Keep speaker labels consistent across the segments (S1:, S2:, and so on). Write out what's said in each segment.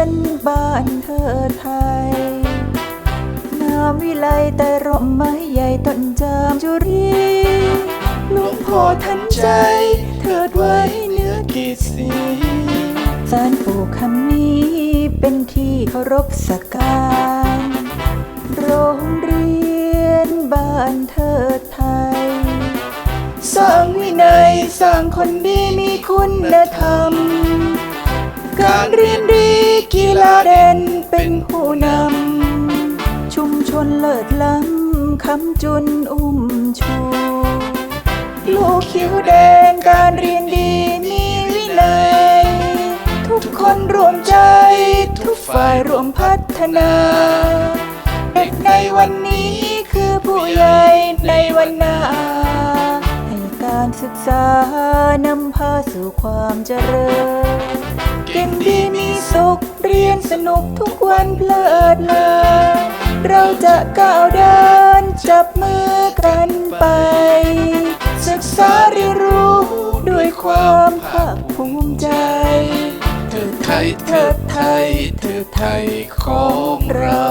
S1: เป็นบ้านเธอไทย น้ำวิไลแต่ร่มไม้ใหญ่ต้นจามจุรีลูกพ่อทันใจ เถิดไว้เนื้อกีสีสารปู่คำนี้เป็นที่เคารพสักการโรงเรียนบ้านเธอไทย สร้างวินัยสร้างคนดีมีคุณธรรม การเรียนดีกีฬาเด่นเป็นผู้นำ ชุมชนเลิศล้ำคำจุนอุ้มชูลูกคิ้วแดงการเรียนดีมีวินัย ทุกคนรวมใจ ทุกฝ่ายรวมพัฒนา เด็กในวันนี้คือผู้ใหญ่ในวันหน้า การศึกษานำพาสู่ความเจริญ เก่งดีมีสุขเรียนสนุกทุกวันเพลิดเพลินเราจะก้าวเดินจับมือกันไป ศึกษาเรียนรู้ด้วยความภาคภูมิใจเถิดไทยเถิดไทยเถิดไทยของเรา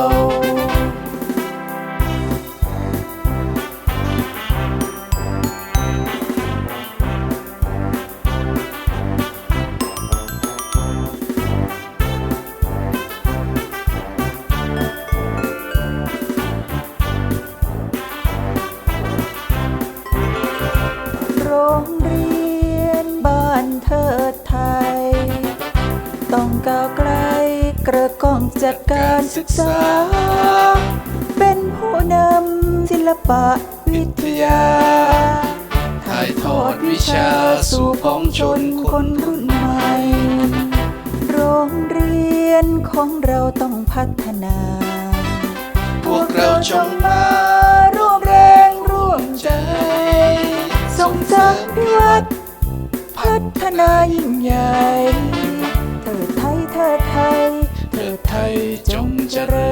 S1: รงเรียนบ้านเทิดไทย ต้องก้าวไกลกระก้องจัดการศึกษา เป็นผู้นำศิลปะวิทยา ถ่ายทอดวิชาสู่พ้องชนคนรุ่นใหม่ โรงเรียนของเราต้องพัฒนา พวกเราจง นายิ่งใหญ่ เธอไทยเธอไทย เธอไทยจงเจริญ